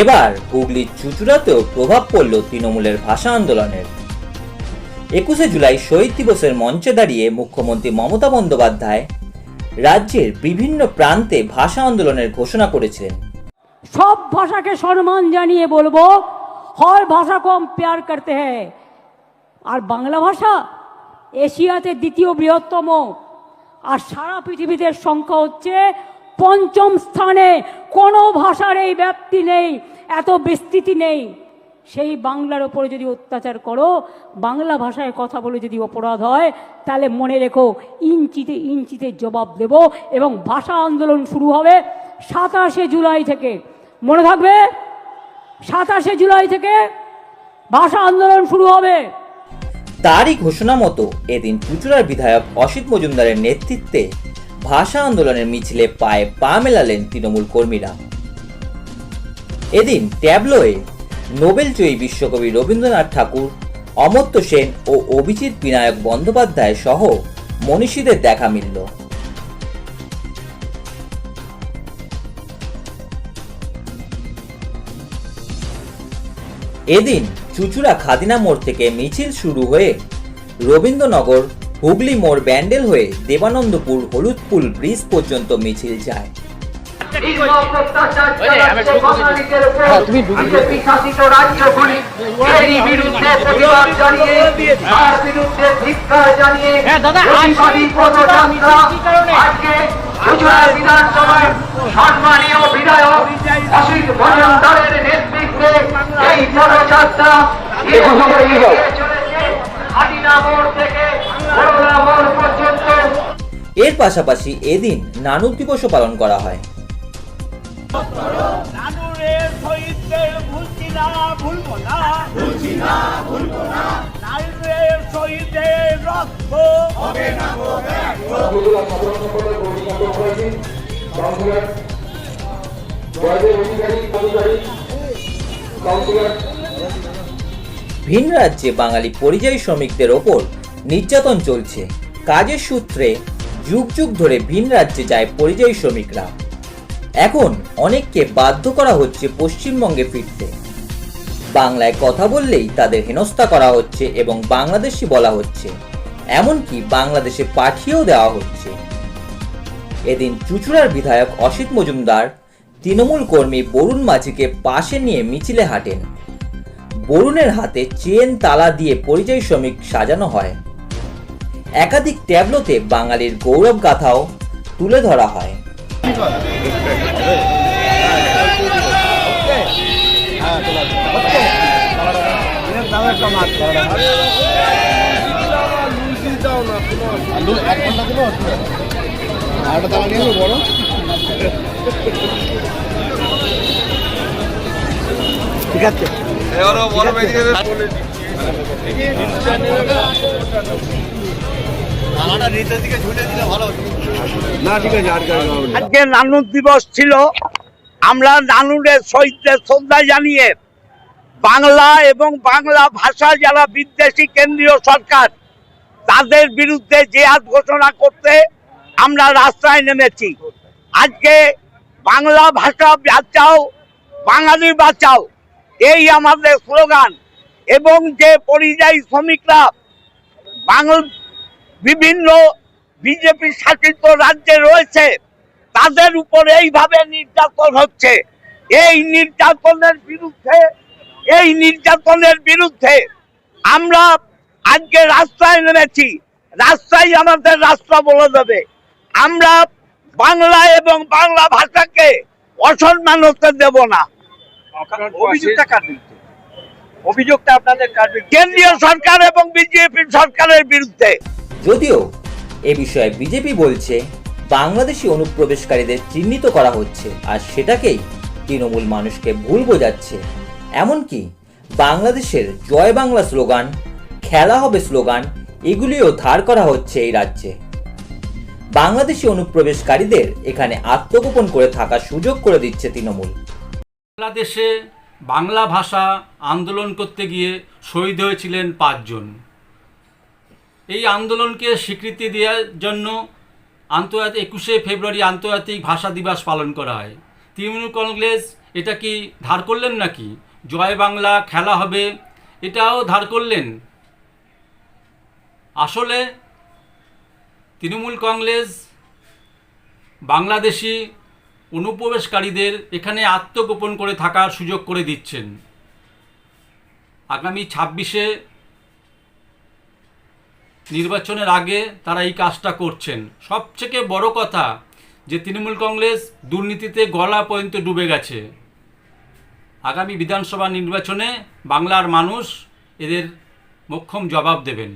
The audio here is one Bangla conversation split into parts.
এবার হুগলির চুচুড়াতেও প্রভাব পড়ল তৃণমূলের ভাষা আন্দোলনের। একুশে জুলাই শহীদ দিবসের মঞ্চে দাঁড়িয়ে মুখ্যমন্ত্রী মমতা বন্দ্যোপাধ্যায় রাজ্যের বিভিন্ন প্রান্তে ভাষা আন্দোলনের ঘোষণা করেছিলেন। সব ভাষাকে সম্মান জানিয়ে বলব, হর ভাষা কম প্যার করতে হ্যাঁ আর বাংলা ভাষা এশিয়াতে দ্বিতীয় বৃহত্তম। আর সারা পৃথিবীতে সংখ্যা হচ্ছে পঞ্চম স্থানে কোনো ভাষার এই ব্যাপ্তি নেই, এত বিস্তৃতি নেই। সেই বাংলার ওপরে যদি অত্যাচার করো, বাংলা ভাষায় কথা বলে যদি অপরাধ হয়, তাহলে মনে রেখো, ইঞ্চিতে ইঞ্চিতে জবাব দেব এবং ভাষা আন্দোলন শুরু হবে সাতাশে জুলাই থেকে। মনে থাকবে? সাতাশে জুলাই থেকে ভাষা আন্দোলন শুরু হবে। তারই ঘোষণা মতো এদিন চুচুড়ার বিধায়ক অসিত মজুমদারের নেতৃত্বে ভাষা আন্দোলনের মিছিলে পায়ে পা মেলালেন তৃণমূল কর্মীরা। এদিন ট্যাবলোয়ে নোবেলজয়ী বিশ্বকবি রবীন্দ্রনাথ ঠাকুর, অমর্ত্য সেন ও অভিজিৎ বিনায়ক বন্দ্যোপাধ্যায় সহ মনীষীদের দেখা মিলল। এদিন চুচুড়া খাদিনা মোড় থেকে মিছিল শুরু হয়ে রবীন্দ্রনগর হুগলি মোড় ব্যান্ডেল হয়ে দেবানন্দপুর হলুদপুল ব্রিজ পর্যন্ত মিছিল যায়। বিধানসভার সম্মানীয় বিধায়ক অসিত মজুমদারের এই পদযাত্রা হাটিনা মোড় থেকে এর পাশাপাশি এদিন নানু দিবসও পালন করা হয়। ভিন রাজ্যে বাঙালি পরিযায়ী শ্রমিকদের ওপর নির্যাতন চলছে। কাজের সূত্রে যুগ যুগ ধরে ভিন রাজ্যে যায় পরিযায়ী শ্রমিকরা। এখন অনেককে বাধ্য করা হচ্ছে পশ্চিমবঙ্গে ফিরতে। বাংলায় কথা বললেই তাদের হেনস্থা করা হচ্ছে এবং বাংলাদেশি বলা হচ্ছে। এমনকি বাংলাদেশে পাঠিয়েও দেওয়া হচ্ছে। এদিন চুচুড়ার বিধায়ক অসিত মজুমদার তৃণমূল কর্মী বরুণ মাঝিকে পাশে নিয়ে মিছিলে হাঁটেন। বরুণের হাতে চেন, তালা দিয়ে পরিযায়ী শ্রমিক সাজানো হয়। একাধিক ট্যাবলোতে বাঙালির গৌরব গাথাও তুলে ধরা হয়। আজকে নানুর দিবস ছিল। আমরা নানুরের শহীদদের শ্রদ্ধা জানিয়ে বাংলা এবং বাংলা ভাষা যারা বিদ্বেষী কেন্দ্রীয় সরকার তাদের বিরুদ্ধে জেহাদ ঘোষণা করতে আমরা রাস্তায় নেমেছি। আজকে বাংলা ভাষা বাঁচাও বাঙালি বাঁচাও এই আমাদের স্লোগান। এবং যে পরিযায়ী শ্রমিকরা বাংল বিভিন্ন বিজেপি শাসিত রাজ্যে রয়েছে তাদের উপর এইভাবে নির্যাতন হচ্ছে। এই নির্যাতনের বিরুদ্ধে এই নির্যাতনের বিরুদ্ধে আমরা আজকে রাস্তায় নেমেছি রাস্তায় আমাদের রাস্তা বলে দেবে। আমরা বাংলা এবং বাংলা ভাষাকে অসম্মান হতে দেব না। অভিযোগটা আপনাদের কেন্দ্রীয় সরকার এবং বিজেপি সরকারের বিরুদ্ধে। যদিও এ বিষয়ে বিজেপি বলছে বাংলাদেশি অনুপ্রবেশকারীদের চিহ্নিত করা হচ্ছে আর সেটাকেই তৃণমূল মানুষকে ভুল বোঝাচ্ছে। এমনকি বাংলাদেশের জয় বাংলা স্লোগান, খেলা হবে স্লোগান, এগুলিও ধার করা হচ্ছে এই রাজ্যে। বাংলাদেশি অনুপ্রবেশকারীদের এখানে আত্মগোপন করে থাকার সুযোগ করে দিচ্ছে তৃণমূল। বাংলাদেশে বাংলা ভাষা আন্দোলন করতে গিয়ে শহীদ হয়েছিলেন পাঁচজন। এই আন্দোলনকে স্বীকৃতি দেওয়ার জন্য আন্তর্জাতিক একুশে ফেব্রুয়ারি আন্তর্জাতিক ভাষা দিবস পালন করা হয়। তৃণমূল কংগ্রেস এটা কি ধার করলেন নাকি? জয় বাংলা খেলা হবে, এটাও ধার করলেন। আসলে তৃণমূল কংগ্রেস বাংলাদেশি অনুপ্রবেশকারীদের এখানে আত্মগোপন করে থাকার সুযোগ করে দিচ্ছেন। আগামী ছাব্বিশে নির্বাচনের আগে তারা এই কাজটা করছেন। সবথেকে বড় কথা যে তৃণমূল কংগ্রেস দুর্নীতিতে গলা পর্যন্ত ডুবে গেছে। আগামী বিধানসভা নির্বাচনে বাংলার মানুষ এদের মোক্ষম জবাব দেবেন।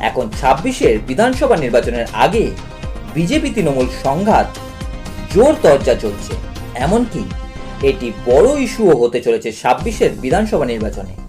এখন ছাব্বিশের বিধানসভা নির্বাচনের আগে বিজেপি তৃণমূল সংঘাত জোর তরজা চলছে। এমনকি এটি বড় ইস্যুও হতে চলেছে ছাব্বিশের বিধানসভা নির্বাচনে।